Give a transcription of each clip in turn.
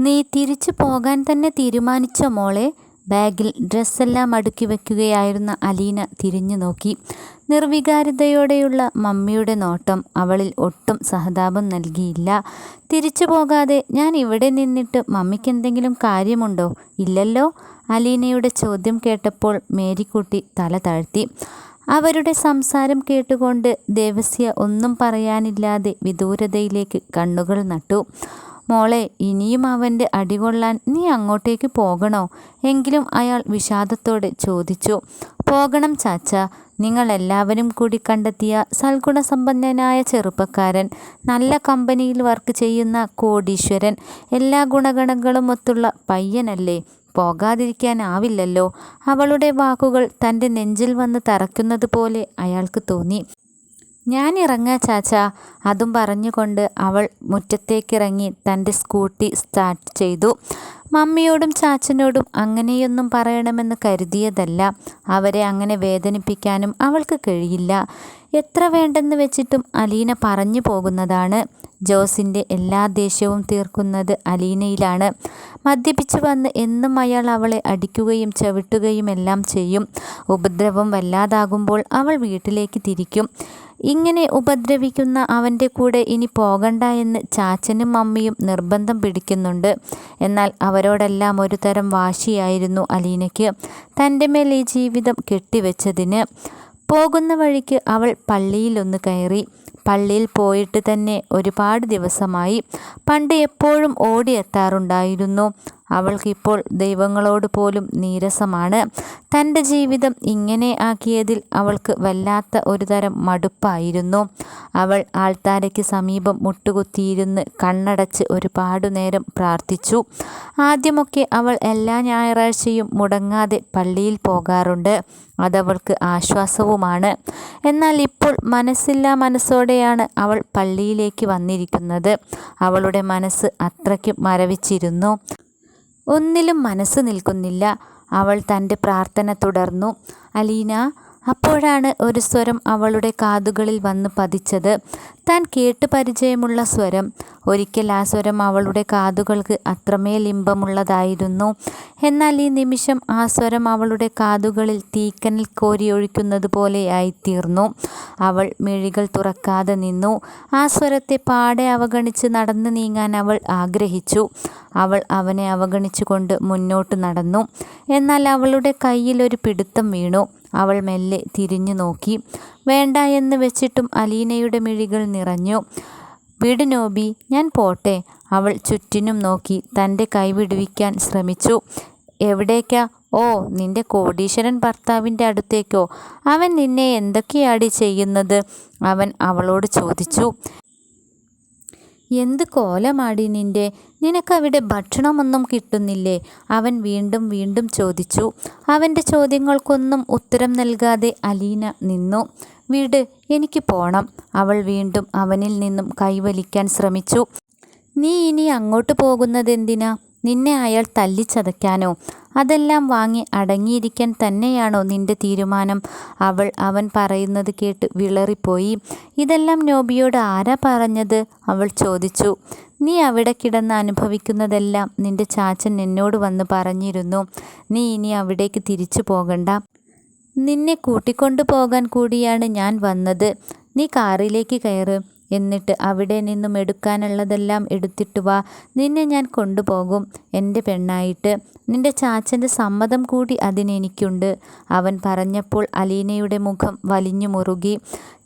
നീ തിരിച്ചു പോകാൻ തന്നെ തീരുമാനിച്ച മോളെ ബാഗിൽ ഡ്രസ്സെല്ലാം അടുക്കി വയ്ക്കുകയായിരുന്ന അലീന തിരിഞ്ഞു നോക്കി. നിർവികാരതയോടെയുള്ള മമ്മിയുടെ നോട്ടം അവളിൽ ഒട്ടും സഹതാപം നൽകിയില്ല. തിരിച്ചു പോകാതെ ഞാൻ ഇവിടെ നിന്നിട്ട് മമ്മിക്ക് എന്തെങ്കിലും കാര്യമുണ്ടോ? ഇല്ലല്ലോ? അലീനയുടെ ചോദ്യം കേട്ടപ്പോൾ മേരിക്കുട്ടി തല താഴ്ത്തി. അവരുടെ സംസാരം കേട്ടുകൊണ്ട് ദേവസ്യ ഒന്നും പറയാനില്ലാതെ വിദൂരതയിലേക്ക് കണ്ണുകൾ നട്ടു. മോളെ ഇനിയും അവന്റെ അടികൊള്ളാൻ നീ അങ്ങോട്ടേക്ക് പോകണോ? എങ്കിലും അയാൾ വിഷാദത്തോടെ ചോദിച്ചു. പോകണം ചാച്ച. നിങ്ങൾ എല്ലാവരും കൂടി കണ്ടെത്തിയ സൽഗുണസമ്പന്നനായ ചെറുപ്പക്കാരൻ നല്ല കമ്പനിയിൽ വർക്ക് ചെയ്യുന്ന കോടീശ്വരൻ എല്ലാ ഗുണഗണങ്ങളും ഒത്തുള്ള പയ്യനല്ലേ? പോകാതിരിക്കാനാവില്ലല്ലോ. അവളുടെ വാക്കുകൾ തന്റെ നെഞ്ചിൽ വന്ന് തറയ്ക്കുന്നത് പോലെ അയാൾക്ക് തോന്നി. ഞാൻ ഇറങ്ങാ ചാച്ച. അതും പറഞ്ഞുകൊണ്ട് അവൾ മുറ്റത്തേക്കിറങ്ങി തന്റെ സ്കൂട്ടി സ്റ്റാർട്ട് ചെയ്തു. മമ്മിയോടും ചാച്ചനോടും അങ്ങനെയൊന്നും പറയണമെന്ന് കരുതിയതല്ല. അവരെ അങ്ങനെ വേദനിപ്പിക്കാനും അവൾക്ക് കഴിയില്ല. എത്ര വേണ്ടെന്ന് വെച്ചിട്ടും അലീന പറഞ്ഞു പോകുന്നതാണ്. ജോസിന്റെ എല്ലാ ദേഷ്യവും തീർക്കുന്നത് അലീനയിലാണ്. മദ്യപിച്ച് വന്ന് എന്നും അയാൾ അവളെ അടിക്കുകയും ചവിട്ടുകയും എല്ലാം ചെയ്യും. ഉപദ്രവം വല്ലാതാകുമ്പോൾ അവൾ വീട്ടിലേക്ക് തിരിക്കും. ഇങ്ങനെ ഉപദ്രവിക്കുന്ന അവന്റെ കൂടെ ഇനി പോകണ്ട എന്ന് ചാച്ചനും മമ്മിയും നിർബന്ധം പിടിക്കുന്നുണ്ട്. എന്നാൽ അവരോടെല്ലാം ഒരു തരം വാശിയായിരുന്നു അലീനയ്ക്ക്. തന്റെ മേൽ ഈ ജീവിതം കെട്ടിവെച്ചതിന്. പോകുന്ന വഴിക്ക് അവൾ പള്ളിയിലൊന്ന് കയറി. പള്ളിയിൽ പോയിട്ട് തന്നെ ഒരുപാട് ദിവസമായി. പണ്ട് എപ്പോഴും ഓടിയെത്താറുണ്ടായിരുന്നു. അവൾക്കിപ്പോൾ ദൈവങ്ങളോട് പോലും നീരസമാണ്. തന്റെ ജീവിതം ഇങ്ങനെ ആക്കിയതിൽ അവൾക്ക് വല്ലാത്ത ഒരു തരം മടുപ്പായിരുന്നു. അവൾ ആൾത്താരയ്ക്ക് സമീപം മുട്ടുകുത്തിയിരുന്ന് കണ്ണടച്ച് ഒരുപാടു നേരം പ്രാർത്ഥിച്ചു. ആദ്യമൊക്കെ അവൾ എല്ലാ ഞായറാഴ്ചയും മുടങ്ങാതെ പള്ളിയിൽ പോകാറുണ്ട്. അതവൾക്ക് ആശ്വാസവുമാണ്. എന്നാൽ ഇപ്പോൾ മനസ്സില്ലാ മനസ്സോടെയാണ് അവൾ പള്ളിയിലേക്ക് വന്നിരിക്കുന്നത്. അവളുടെ മനസ്സ് അത്രയ്ക്കും മരവിച്ചിരുന്നു. ഒന്നിലും മനസ്സ് നിൽക്കുന്നില്ല. അവൾ തന്റെ പ്രാർത്ഥന തുടർന്നു അലീന അപ്പോഴാണ് ഒരു സ്വരം അവളുടെ കാതുകളിൽ വന്ന് പതിച്ചത്. താൻ കേട്ട് പരിചയമുള്ള സ്വരം. ഒരിക്കൽ ആ സ്വരം അവളുടെ കാതുകൾക്ക് അത്രമേൽ ഇമ്പമുള്ളതായിരുന്നു എന്നാൽ ഈ നിമിഷം ആ സ്വരം അവളുടെ കാതുകളിൽ തീക്കനൽ കോരിയൊഴിക്കുന്നത് പോലെയായിത്തീർന്നു അവൾ മിഴികൾ തുറക്കാതെ നിന്നു. ആ സ്വരത്തെ പാടെ അവഗണിച്ച് നടന്നു നീങ്ങാൻ അവൾ ആഗ്രഹിച്ചു. അവൾ അവനെ അവഗണിച്ചുകൊണ്ട് മുന്നോട്ട് നടന്നു. എന്നാൽ അവളുടെ കയ്യിൽ ഒരു പിടുത്തം വീണു. അവൾ മെല്ലെ തിരിഞ്ഞു നോക്കി. വേണ്ട എന്ന് വെച്ചിട്ടും അലീനയുടെ മിഴികൾ നിറഞ്ഞു. വിട് നോബി ഞാൻ പോട്ടെ അവൾ ചുറ്റിനും നോക്കി. തന്റെ കൈ വിടുവിക്കാൻ ശ്രമിച്ചു. എവിടേക്കാ? ഓ നിന്റെ കോടീശ്വരൻ ഭർത്താവിന്റെ അടുത്തേക്കോ. അവൻ നിന്നെ എന്തൊക്കെയാടി ചെയ്യുന്നത്? അവൻ അവളോട് ചോദിച്ചു. എന്ത് കോലമാടി നിന്റെ നിനക്കവിടെ ഭക്ഷണമൊന്നും കിട്ടുന്നില്ലേ? അവൻ വീണ്ടും വീണ്ടും ചോദിച്ചു. അവന്റെ ചോദ്യങ്ങൾക്കൊന്നും ഉത്തരം നൽകാതെ അലീന നിന്നു. വീട് എനിക്ക് പോണം. അവൾ വീണ്ടും അവനിൽ നിന്നും കൈവലിക്കാൻ ശ്രമിച്ചു. നീ ഇനി അങ്ങോട്ട് പോകുന്നതെന്തിനാ? നിന്നെ അയാൾ തല്ലിച്ചതയ്ക്കാനോ? അതെല്ലാം വാങ്ങി അടങ്ങിയിരിക്കാൻ തന്നെയാണോ നിന്റെ തീരുമാനം? അവൾ അവൻ പറയുന്നത് കേട്ട് വിളറിപ്പോയി. ഇതെല്ലാം നോബിയോട് ആരാ പറഞ്ഞത്? അവൾ ചോദിച്ചു. നീ അവിടെ കിടന്ന് അനുഭവിക്കുന്നതെല്ലാം നിന്റെ ചാച്ചൻ എന്നോട് വന്ന് പറഞ്ഞിരുന്നു. നീ ഇനി അവിടേക്ക് തിരിച്ചു പോകണ്ട. നിന്നെ കൂട്ടിക്കൊണ്ടു പോകാൻ കൂടിയാണ് ഞാൻ വന്നത്. നീ കാറിലേക്ക് കയറ്. എന്നിട്ട് അവിടെ നിന്നും എടുക്കാനുള്ളതെല്ലാം എടുത്തിട്ട് വാ. നിന്നെ ഞാൻ കൊണ്ടുപോകും. എന്റെ പെണ്ണായിട്ട്. നിന്റെ ചാച്ചന്റെ സമ്മതം കൂടി അതിനെനിക്കുണ്ട് അവൻ പറഞ്ഞപ്പോൾ അലീനയുടെ മുഖം വലിഞ്ഞു മുറുകി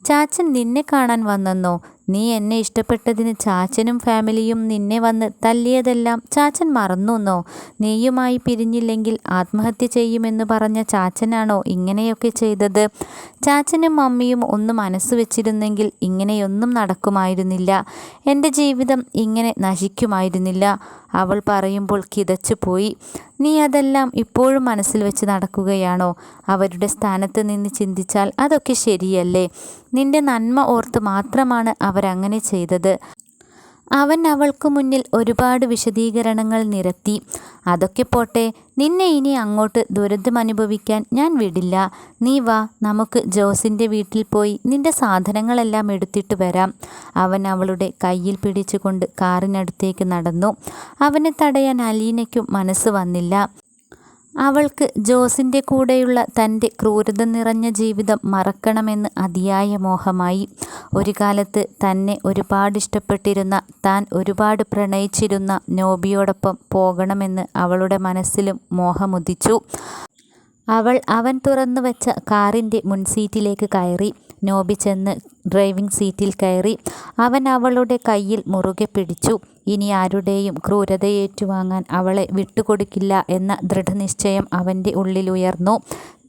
ചാച്ചൻ നിന്നെ കാണാൻ വന്നെന്നോ? നീ എന്നെ ഇഷ്ടപ്പെട്ടതിന് ചാച്ചനും ഫാമിലിയും നിന്നെ വന്ന് തല്ലിയതെല്ലാം ചാച്ചൻ മറന്നുവെന്നോ നീയുമായി പിരിഞ്ഞില്ലെങ്കിൽ ആത്മഹത്യ ചെയ്യുമെന്ന് പറഞ്ഞ ചാച്ചനാണോ ഇങ്ങനെയൊക്കെ ചെയ്തത്? ചാച്ചനും മമ്മിയും ഒന്ന് മനസ്സ് വെച്ചിരുന്നെങ്കിൽ ഇങ്ങനെയൊന്നും നടക്കുമായിരുന്നില്ല. എന്റെ ജീവിതം ഇങ്ങനെ നശിക്കുമായിരുന്നില്ല. അവൾ പറയുമ്പോൾ കിതച്ചു പോയി നീ അതെല്ലാം ഇപ്പോഴും മനസ്സിൽ വെച്ച് നടക്കുകയാണോ? അവരുടെ സ്ഥാനത്ത് നിന്ന് ചിന്തിച്ചാൽ അതൊക്കെ ശരിയല്ലേ? നിന്റെ നന്മ ഓർത്ത് മാത്രമാണ് അവരങ്ങനെ ചെയ്തത്. അവൻ അവൾക്കു മുന്നിൽ ഒരുപാട് വിശദീകരണങ്ങൾ നിരത്തി. "അതൊക്കെ പോട്ടെ, നിന്നെ ഇനി അങ്ങോട്ട് ദുരന്തം അനുഭവിക്കാൻ ഞാൻ വിടില്ല. നീ വാ, നമുക്ക് ജോസിന്റെ വീട്ടിൽ പോയി നിന്റെ സാധനങ്ങളെല്ലാം എടുത്തിട്ട് വരാം. " അവൻ അവളുടെ കയ്യിൽ പിടിച്ചുകൊണ്ട് കാറിനടുത്തേക്ക് നടന്നു. അവനെ തടയാൻ അലീനയ്ക്കും മനസ്സ് വന്നില്ല. അവൾക്ക് ജോസിന്റെ കൂടെയുള്ള തന്റെ ക്രൂരത നിറഞ്ഞ ജീവിതം മറക്കണമെന്ന് അതിയായ മോഹമായി. ഒരു കാലത്ത് തന്നെ ഒരുപാട് ഇഷ്ടപ്പെട്ടിരുന്ന താൻ ഒരുപാട് പ്രണയിച്ചിരുന്ന നോബിയോടൊപ്പം പോകണമെന്ന് അവളുടെ മനസ്സിലും മോഹമുദിച്ചു. അവൾ അവൻ തുറന്നു വെച്ച കാറിന്റെ മുൻസീറ്റിലേക്ക് കയറി. നോബി ചെന്ന് ഡ്രൈവിംഗ് സീറ്റിൽ കയറി. അവൻ അവളുടെ കയ്യിൽ മുറുകെ പിടിച്ചു. ഇനി ആരുടെയും ക്രൂരതയേറ്റുവാങ്ങാൻ അവളെ വിട്ടുകൊടുക്കില്ല എന്ന ദൃഢനിശ്ചയം അവന്റെ ഉള്ളിലുയർന്നു.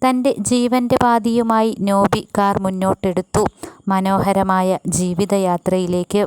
തന്റെ ജീവന്റെ പാതിയുമായി നോബി കാർ മുന്നോട്ടെടുത്തു, മനോഹരമായ ജീവിതയാത്രയിലേക്ക്.